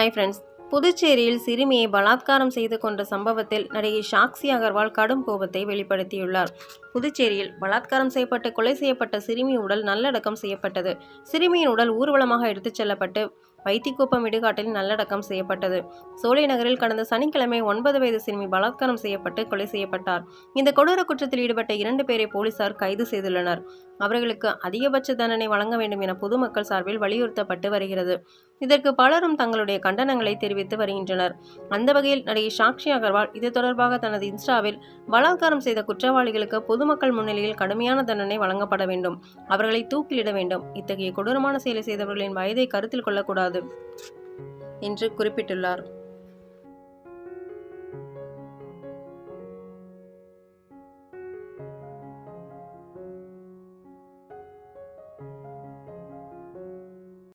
Hi friends புதுச்சேரியில் சிறுமியை பலாத்காரம் செய்து கொண்ட சம்பவத்தில் நடிகை சாக்சி அகர்வால் கடும் கோபத்தை வெளிப்படுத்தியுள்ளார். புதுச்சேரியில் பலாத்காரம் செய்யப்பட்டு கொலை செய்யப்பட்ட சிறுமி உடல் நல்லடக்கம் செய்யப்பட்டது. சிறுமியின் உடல் ஊர்வலமாக எடுத்துச் செல்லப்பட்டு வைத்திக்குப்பம் இடுகாட்டில் நல்லடக்கம் செய்யப்பட்டது. சோலை நகரில் கடந்த சனிக்கிழமை ஒன்பது வயது சிறுமி பலாத்காரம் செய்யப்பட்டு கொலை செய்யப்பட்டார். இந்த கொடூர குற்றத்தில் ஈடுபட்ட இரண்டு பேரை போலீசார் கைது செய்துள்ளனர். அவர்களுக்கு அதிகபட்ச தண்டனை வழங்க வேண்டும் என பொதுமக்கள் சார்பில் வலியுறுத்தப்பட்டு வருகிறது. இதற்கு பலரும் தங்களுடைய கண்டனங்களை தெரிவித்து வருகின்றனர். அந்த வகையில் நடிகை சாக்ஷி அகர்வால் இது தொடர்பாக தனது இன்ஸ்டாவில் பலாத்காரம் செய்த குற்றவாளிகளுக்கு பொதுமக்கள் முன்னிலையில் கடுமையான தண்டனை வழங்கப்பட வேண்டும். அவர்களை தூக்கிலிட வேண்டும். இத்தகைய கொடூரமான செயலை செய்தவர்களின் வயதை கருத்தில் கொள்ளக்கூடாது. என்று குறிப்பிட்டுள்ளார்.